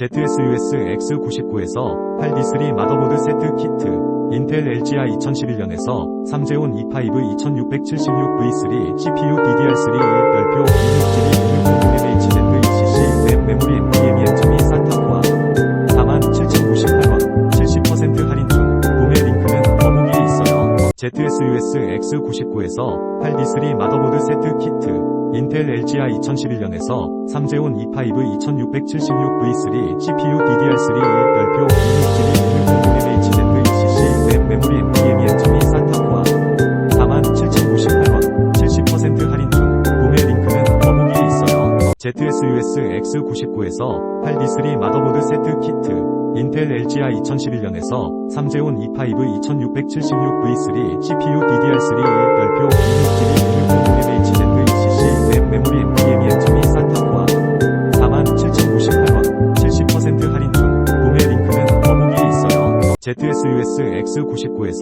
ZSUS X99에서 8D3 마더보드 세트 키트 인텔 LGA 2011년에서 3제온 E5 2676V3 CPU DDR3 별표 26GB660MHz 램 메모리 NVMe 엔트미 산타코아 47,098원 70% 할인 중 구매 링크는 더보기에 있어요. ZSUS X99에서 8D3 마더보드 세트 키트 인텔 LGA 2011년에서 3제온 E5 2676V3 CPU DDR3 별표 26GB660MHz 램 메모리 NVMe 엔트미 산타코아 47,098원 70% 할인 중 구매 링크는 더보기에 있어요. ZSUS X99에서 8D3 마더보드 세트 키트 인텔 LGA 2011년에서 3제온 E5 2676V3 CPU DDR3 별표 ZSUS X99에서